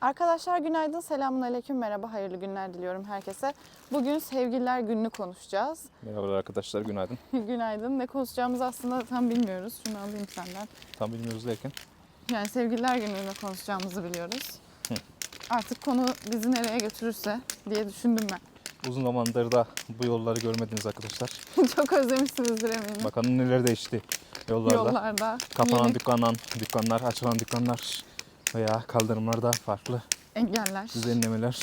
Arkadaşlar günaydın, selamun aleyküm, merhaba, hayırlı günler diliyorum herkese. Bugün sevgililer gününü konuşacağız. Merhabalar arkadaşlar, günaydın. günaydın. Ne konuşacağımızı aslında tam bilmiyoruz. Şunu alayım senden. Tam bilmiyoruz derken. Yani sevgililer gününü konuşacağımızı biliyoruz. Hı. Artık konu bizi nereye götürürse diye düşündüm ben. Uzun zamandır da bu yolları görmediniz arkadaşlar. Çok özlemişsinizdir eminim. Bakalım neler değişti yollarda. Yollarda Kapanan yeni dükkanan, dükkanlar, açılan dükkanlar veya kaldırımlarda farklı engeller. düzenlemeler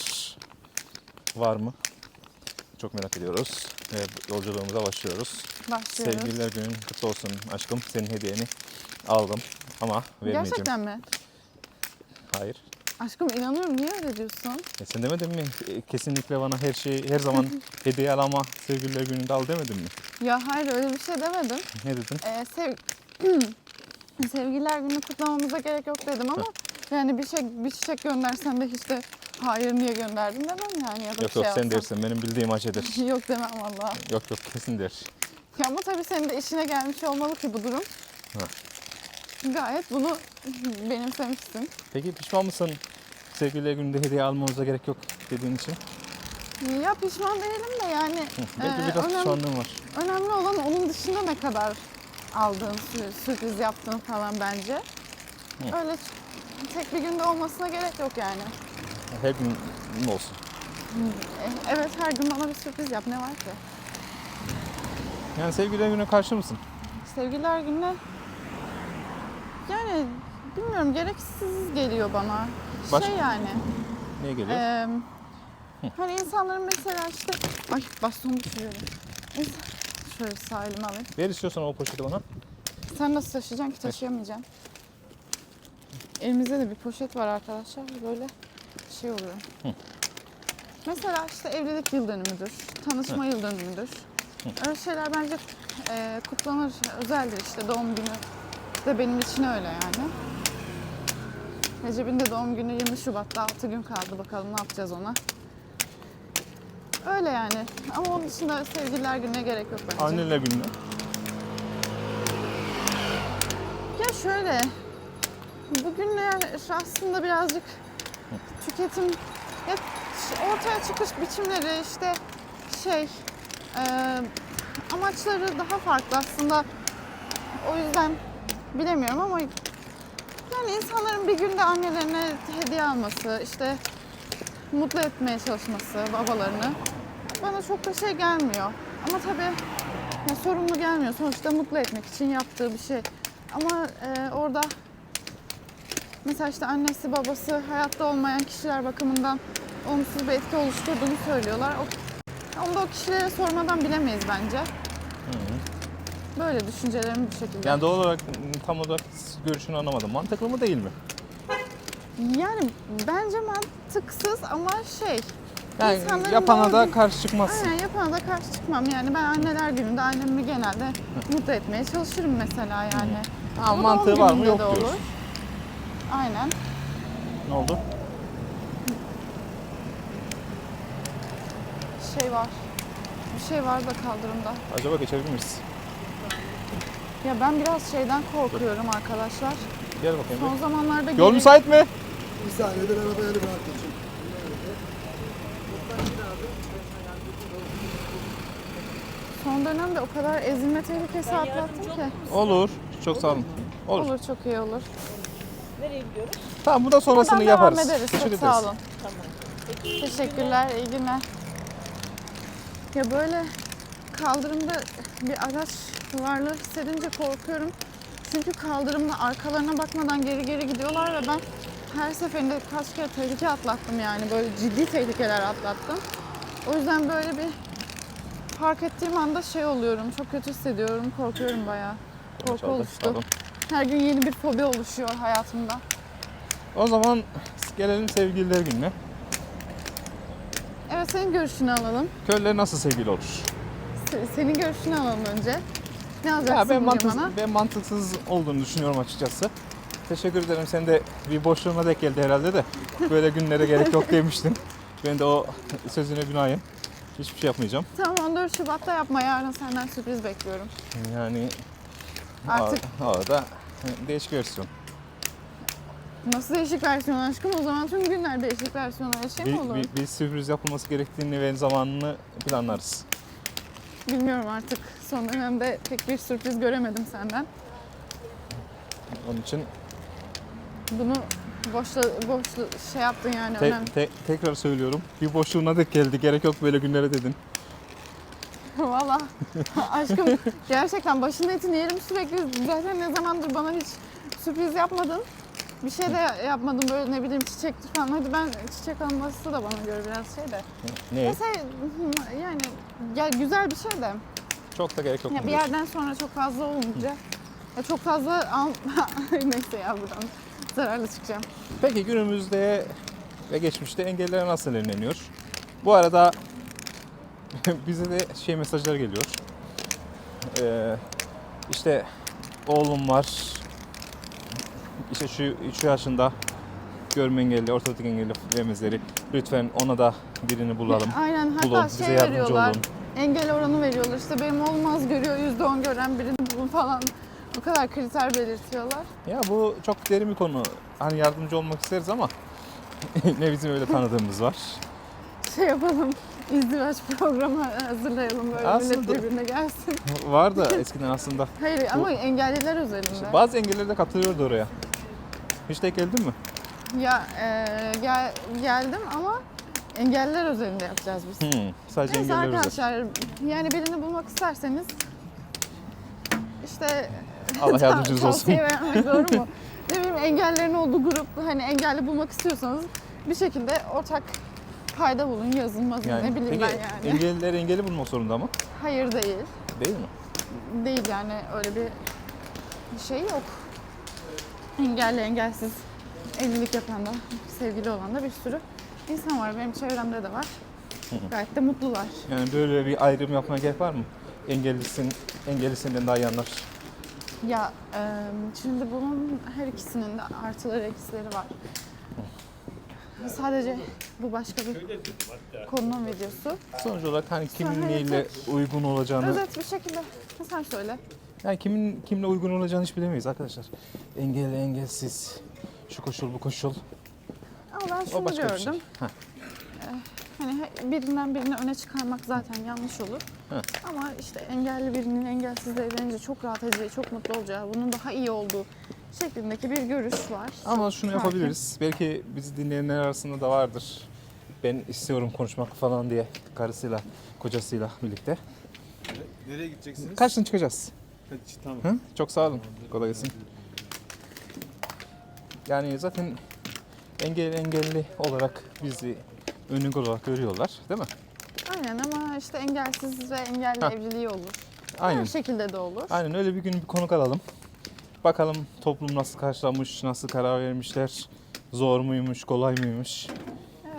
var mı? Çok merak ediyoruz. Ve yolculuğumuza başlıyoruz. Başlıyoruz. Sevgililer günün kutlu olsun aşkım. Senin hediyeni aldım ama vermeyeceğim. Gerçekten mi? Hayır. Aşkım inanıyorum. Niye öyle diyorsun? E sen demedin mi? E, Kesinlikle bana her şeyi her zaman hediye al ama sevgililer gününde al demedin mi? Ya hayır öyle bir şey demedim. Ne dedin? Ee, sev... Sevgililer günü kutlamamıza gerek yok dedim ama yani bir şey bir çiçek göndersen de hiç de hayır niye gönderdin demem yani ya da bir Yok şey yok sen alsam. dersin. Benim bildiğim acedir. Yok demem valla. yok yok kesin der. Ya ama tabii senin de işine gelmiş olmalı ki bu durum. Ha. Gayet bunu benimsemişsin. Peki pişman mısın? Sevgililer gününde hediye almamıza gerek yok dediğin için. Ya pişman değilim de yani Hı, Belki Ee, biraz önemli- pişmanlığım var. önemli olan onun dışında ne kadar aldığın, sür- sürpriz yaptığın falan bence. Hı. Öyle tek bir günde olmasına gerek yok yani. Her gün olsun. E, Evet her gün bana bir sürpriz yap ne var ki? Yani sevgililer gününe karşı mısın? Sevgililer gününe yani bilmiyorum gereksiz geliyor bana. Baş- Şey yani. Niye geliyor? e, hani insanların mesela işte ay baston düşürüyorum. İnsan- Şöyle sağ elime alayım. Ver istiyorsan o poşeti bana. Sen nasıl taşıyacaksın ki taşıyamayacaksın. Elimizde de bir poşet var arkadaşlar. Böyle şey oluyor. Hı. Mesela işte evlilik yıl dönümüdür, tanışma yıl dönümüdür. Öyle şeyler bence e, kutlanır, özeldir işte doğum günü de benim için öyle yani. Recep'in de doğum günü 20 Şubat'ta 6 gün kaldı bakalım ne yapacağız ona. Öyle yani. Ama onun dışında sevgililer gününe gerek yok bence. Anneler gününe. Ya şöyle, bugünler aslında birazcık tüketim, ya ortaya çıkış biçimleri işte şey, e, amaçları daha farklı aslında. O yüzden bilemiyorum ama yani insanların bir günde annelerine hediye alması, işte mutlu etmeye çalışması babalarını bana çok da şey gelmiyor. Ama tabii ya sorumlu gelmiyor. Sonuçta mutlu etmek için yaptığı bir şey. Ama e, orada mesela işte annesi babası hayatta olmayan kişiler bakımından olumsuz bir etki oluşturduğunu söylüyorlar. O, onu da o kişilere sormadan bilemeyiz bence. Böyle düşüncelerim bu şekilde. Yani doğal olarak tam olarak görüşünü anlamadım. Mantıklı mı değil mi? Yani bence mantıksız ama şey. Yani insanların yapana da karşı çıkmazsın. Aynen yapana da karşı çıkmam. Yani ben anneler gününde annemi genelde mutlu etmeye çalışırım mesela yani. Ama Bu doğum mantığı var mı gününde yok de diyoruz. olur. Aynen. Ne oldu? Şey var. Bir şey var da kaldırımda. Acaba geçebilir miyiz? Ya ben biraz şeyden korkuyorum arkadaşlar. Gel bakayım. Son zamanlarda. Yol geri- müsait mi? Bir saniye ben arabaya bir atlayacağım. son dönemde o kadar ezilme tehlikesi atlattım ki. Olur. Çok sağ olun. Olur. Olur çok iyi olur. Nereye gidiyoruz? Tamam bu da sonrasını Buradan yaparız. devam ederiz. Teşekkür Çok sağ olun. Teşekkürler. iyi günler. Ya böyle kaldırımda bir araç varlığı hissedince korkuyorum. Çünkü kaldırımda arkalarına bakmadan geri geri gidiyorlar ve ben her seferinde kaç kere tehlike atlattım yani böyle ciddi tehlikeler atlattım. O yüzden böyle bir park ettiğim anda şey oluyorum, çok kötü hissediyorum, korkuyorum bayağı. Korku oluştu. Her gün yeni bir fobi oluşuyor hayatımda. O zaman gelelim sevgililer gününe. Evet senin görüşünü alalım. Köylüler nasıl sevgili olur? Se- Senin görüşünü alalım önce. Ne Ya alacaksın ben, bugün mantıksız, bana? ben mantıksız olduğunu düşünüyorum açıkçası. Teşekkür ederim. Sen de bir boşluğuna denk geldi herhalde de. Böyle günlere gerek yok demiştin. Ben de o sözüne binaen Hiçbir şey yapmayacağım. Tamam 14 Şubat'ta yapma yarın senden sürpriz bekliyorum. Yani Artık o, o da değişik versiyon. nasıl değişik versiyon aşkım o zaman tüm günler değişik versiyon her şey mi Bir, olur? bir, bir sürpriz yapılması gerektiğini ve zamanını planlarız. Bilmiyorum artık son dönemde pek bir sürpriz göremedim senden. Onun için Bunu boşla, boşla şey yaptın yani te- önemli. te- tekrar söylüyorum. Bir boşluğuna denk geldi. Gerek yok böyle günlere dedin. Valla aşkım gerçekten başının etini yerim sürekli. Zaten ne zamandır bana hiç sürpriz yapmadın. Bir şey de yapmadın böyle ne bileyim çiçektir falan. Hadi ben çiçek alması da bana göre biraz şey de. Ne? Mesela yani ya güzel bir şey de. Çok da gerek yok. Ya bir yerden sonra çok fazla olunca ya çok fazla al neyse ya buradan zararlı çıkacağım. Peki günümüzde ve geçmişte engeller nasıl önleniyor? Bu arada bize de şey mesajlar geliyor. Ee, işte oğlum var. İşte şu 3 yaşında görme engelli, ortodotik engelli demezleri. Lütfen ona da birini bulalım. Aynen hatta Bulun, bize şey yardımcı veriyorlar. olun. Engel oranı veriyorlar. İşte benim olmaz görüyor %10 gören birini bulun falan. Bu kadar kriter belirtiyorlar. Ya bu çok derin bir konu. Hani yardımcı olmak isteriz ama ne bizim öyle tanıdığımız var. Şey yapalım. izdivaç programı hazırlayalım böyle Aslında- millet birbirine gelsin. Var da eskiden aslında. Hayır ama engelliler özelinde. Bazı engelliler de katılıyordu oraya. Hiç denk geldin mi? Ya e, gel, geldim ama engelliler özelinde yapacağız biz. Hmm, sadece Neyse engelliler özel. arkadaşlar yani birini bulmak isterseniz işte Allah yardımcınız olsun. vermek doğru mu? ne bileyim engellerin olduğu grup hani engelli bulmak istiyorsanız bir şekilde ortak payda bulun yazın mazın Yani, ne bileyim peki, ben yani. Engelliler engeli bulmak zorunda mı? Hayır değil. Değil mi? Değil yani öyle bir şey yok. Engelli engelsiz evlilik yapan da sevgili olan da bir sürü insan var. Benim çevremde de var. Gayet de mutlular. Yani böyle bir ayrım yapmaya gerek var mı? Engellisin, engellisinden daha iyi anlar. Ya e, şimdi bunun her ikisinin de artıları eksileri var. Sadece bu başka bir konunun videosu. Sonuç olarak hani neyle uygun olacağını, Özet bir şekilde sen söyle. Yani kimin kimle uygun olacağını hiç bilemeyiz arkadaşlar. Engelli, engelsiz, şu koşul, bu koşul. Ama ben O şunu başka bir gördüm. şey. Heh. Hani birinden birini öne çıkarmak zaten yanlış olur. Heh. Ama işte engelli birinin engelsizle evlenince çok rahat edeceği, çok mutlu olacağı, bunun daha iyi olduğu şeklindeki bir görüş var. Ama şunu hakim. yapabiliriz. Belki bizi dinleyenler arasında da vardır. Ben istiyorum konuşmak falan diye karısıyla, kocasıyla birlikte. Nereye gideceksiniz? Kaçtan çıkacağız? Hadi, tamam. Hı? Çok sağ olun. Kolay gelsin. Yani zaten engelli engelli olarak bizi önlük olarak görüyorlar değil mi? Aynen ama işte engelsiz ve engelli Heh. evliliği olur. Aynen. Her şekilde de olur. Aynen öyle bir gün bir konuk alalım. Bakalım toplum nasıl karşılamış, nasıl karar vermişler. Zor muymuş, kolay mıymış?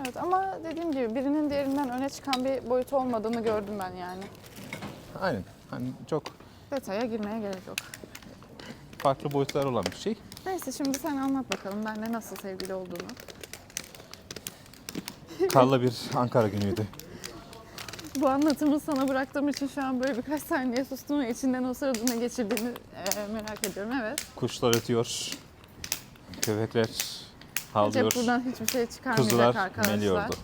Evet ama dediğim gibi birinin diğerinden öne çıkan bir boyut olmadığını gördüm ben yani. Aynen. Hani çok Detaya girmeye gerek yok. farklı boyutlar olan bir şey. Neyse şimdi sen anlat bakalım benle nasıl sevgili olduğunu. Karlı bir Ankara günüydü. Bu anlatımı sana bıraktığım için şu an böyle birkaç saniye sustum ve içinden o sırada ne geçirdiğini e, merak ediyorum. Evet. Kuşlar ötüyor. Köpekler havlıyor. buradan hiçbir şey çıkarmayacak Kuzular arkadaşlar. meliyordu.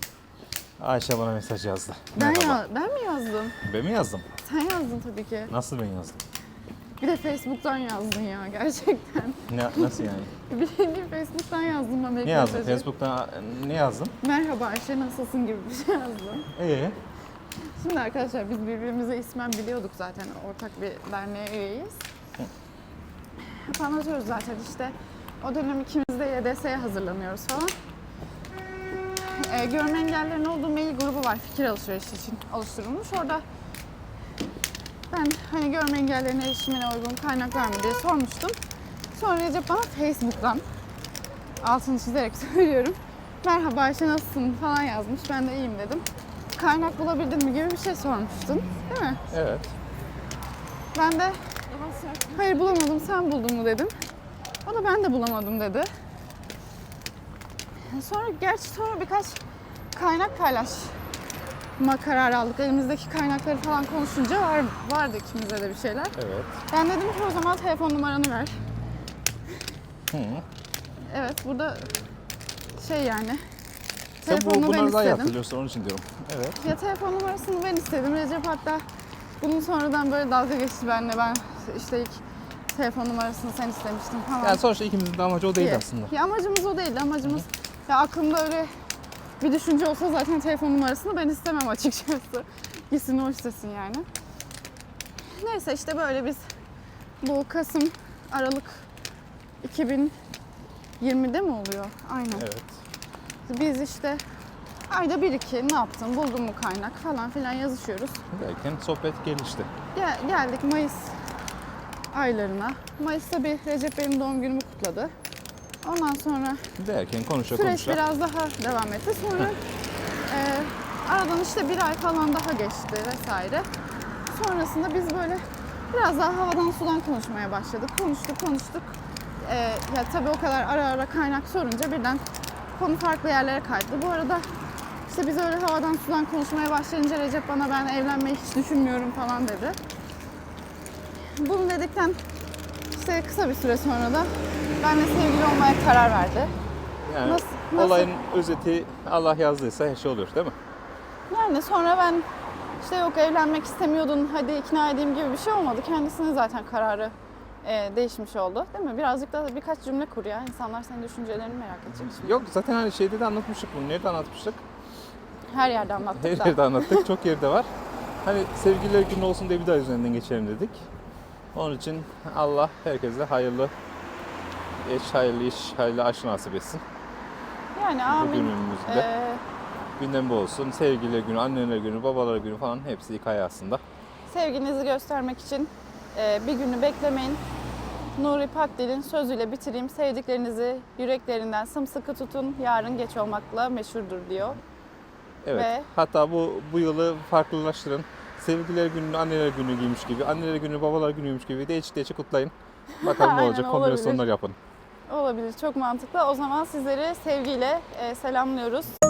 Ayşe bana mesaj yazdı. Ben, Merhaba. ya, ben mi yazdım? Ben mi yazdım? Sen yazdın tabii ki. Nasıl ben yazdım? Bir de Facebook'tan yazdın ya gerçekten. Ne, nasıl yani? Bildiğin Facebook'tan yazdım bana ne yazdın? mesajı. Facebook'ta ne yazdım? Merhaba Ayşe nasılsın gibi bir şey yazdım. Ee, Şimdi arkadaşlar biz birbirimizi ismen biliyorduk zaten. Ortak bir derneğe üyeyiz. Anlatıyoruz zaten işte. O dönem ikimiz de YDS'ye hazırlanıyoruz falan. Ee, görme engellilerin olduğu mail grubu var fikir alışverişi için oluşturulmuş. Orada ben hani görme engellilerine erişimine uygun kaynak var mı diye sormuştum. Sonra Recep bana Facebook'tan altını çizerek söylüyorum. Merhaba Ayşe nasılsın falan yazmış. Ben de iyiyim dedim. Kaynak bulabildin mi gibi bir şey sormuştun. Değil mi? evet. Ben de hayır bulamadım sen buldun mu dedim. O da ben de bulamadım dedi. Sonra gerçi sonra birkaç kaynak paylaş ma karar aldık. Elimizdeki kaynakları falan konuşunca var, vardı ikimizde de bir şeyler. Evet. Ben dedim ki o zaman telefon numaranı ver. Hı. Evet burada şey yani. Bu, Telefonunu ben bunları daha istedim. onun için diyorum. Evet. Ya telefon numarasını ben istedim. Recep hatta bunun sonradan böyle dalga geçti benimle. Ben işte ilk telefon numarasını sen istemiştin falan. Yani sonuçta ikimizin de amacı o değil diye. aslında. Ya amacımız o değildi. Amacımız ya aklımda öyle bir düşünce olsa zaten telefon numarasını ben istemem açıkçası. Gitsin o istesin yani. Neyse işte böyle biz bu Kasım, Aralık 2020'de mi oluyor? Aynen. Evet. Biz işte ayda bir iki ne yaptın, buldun mu kaynak falan filan yazışıyoruz. Derken sohbet gelişti. Gel, geldik Mayıs aylarına. Mayıs'ta bir Recep benim doğum günümü kutladı. Ondan sonra Derken konuşa süreç konuşa. biraz daha devam etti. Sonra e, aradan işte bir ay falan daha geçti vesaire. Sonrasında biz böyle biraz daha havadan sudan konuşmaya başladık. Konuştuk konuştuk. E, ya tabii o kadar ara ara kaynak sorunca birden konu farklı yerlere kaydı. Bu arada işte biz öyle havadan sudan konuşmaya başlayınca Recep bana ben evlenmeyi hiç düşünmüyorum falan dedi. Bunu dedikten işte kısa bir süre sonra da benimle sevgili olmaya karar verdi. Yani Nasıl- nasıl? olayın özeti Allah yazdıysa her şey olur değil mi? Yani sonra ben işte yok evlenmek istemiyordun hadi ikna edeyim gibi bir şey olmadı. Kendisinin zaten kararı e, değişmiş oldu değil mi? Birazcık da birkaç cümle kur ya. İnsanlar senin düşüncelerini merak edecek şimdi. Yok zaten hani şeyde de anlatmıştık bunu. Nerede anlatmıştık? Her yerde anlattık Her da. yerde anlattık. Çok yerde var. Hani sevgililer günü olsun diye bir daha üzerinden geçelim dedik. Onun için Allah herkese hayırlı eş, hayırlı iş, hayırlı aşk nasip etsin. Yani amin. günümüzde. Ee, Gündem bu olsun. Sevgililer günü, anneler günü, babalar günü falan hepsi hikaye aslında. sevginizi göstermek için e, bir günü beklemeyin. Nuri Pakdil'in sözüyle bitireyim. Sevdiklerinizi yüreklerinden sımsıkı tutun. Yarın geç olmakla meşhurdur diyor. Evet. Ve- Hatta bu bu yılı farklılaştırın. Sevgililer gününü anneler günü giymiş gibi, anneler günü babalar günüymüş gibi değişik değişik kutlayın. Bakalım ne olacak. Kombinasyonlar yapın. Olabilir. Çok mantıklı. O zaman sizleri sevgiyle e, selamlıyoruz.